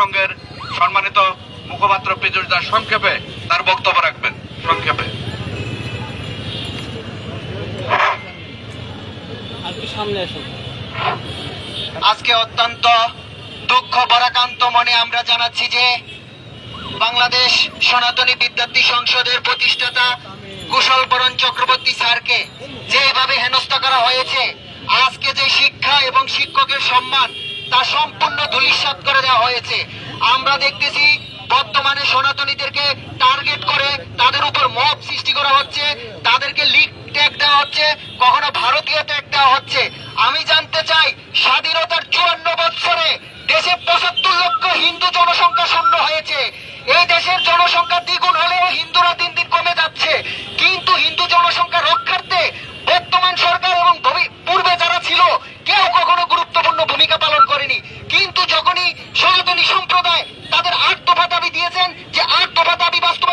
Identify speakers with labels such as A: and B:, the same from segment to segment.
A: জাতিসংঘের সম্মানিত মুখপাত্র দাস সংক্ষেপে তার বক্তব্য রাখবেন। সংক্ষেপে।
B: আজকে অত্যন্ত দুঃখ বরাকান্ত মনে আমরা জানাচ্ছি যে বাংলাদেশ সনাতনী বিদ্যার্থী সংসদের প্রতিষ্ঠাতা কুশল বরণ চক্রবর্তী স্যারকে যেভাবে হেনস্থা করা হয়েছে আজকে যে শিক্ষা এবং শিক্ষকের সম্মান তা সম্পূর্ণ ধূলিসাৎ করে দেওয়া হয়েছে। আমরা দেখতেছি বর্তমানে সনাতনীদেরকে টার্গেট করে তাদের উপর মব সৃষ্টি করা হচ্ছে, তাদেরকে লিগ ট্যাগ দেওয়া হচ্ছে, কখনো ভারতীয় ট্যাগ দেওয়া হচ্ছে। আমি জানতে চাই, স্বাধীনতার চুয়ান্ন বৎসরে দেশে পঁচাত্তর লক্ষ হিন্দু জনসংখ্যা শূন্য হয়েছে। এই দেশের জনসংখ্যা দ্বিগুণ হলেও হিন্দুরা দিন দিন কমে যাচ্ছে। কিন্তু হিন্দু জনসংখ্যা যখনই সনাতনী সম্প্রদায় তাদের আট দফা দাবি দিয়েছেন যে আট দফা দাবি বাস্তবায়নের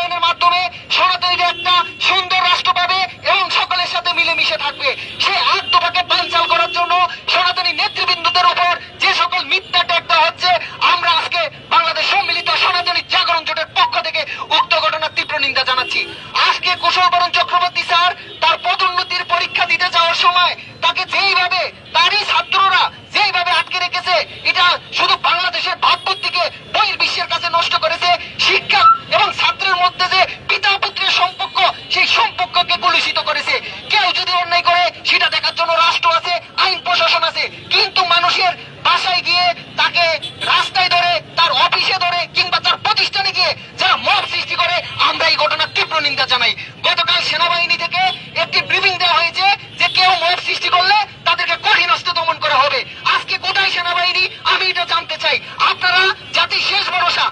B: সেটা দেখার জন্য রাষ্ট্র আছে, আইন প্রশাসন আছে। কিন্তু মানুষের বাসায় গিয়ে তাকে রাস্তায় ধরে, তার অফিসে ধরে কিংবা তার প্রতিষ্ঠানে গিয়ে যারা মব সৃষ্টি করে, আমরা এই ঘটনার তীব্র নিন্দা জানাই। গতকাল সেনাবাহিনী থেকে একটি ব্রিফিং দেওয়া হয়েছে যে কেউ মব সৃষ্টি করলে তাদেরকে কঠিন হস্তে দমন করা হবে। আজকে কোথায় সেনাবাহিনী? আমি এটা জানতে চাই। আপনারা জাতির শেষ ভরসা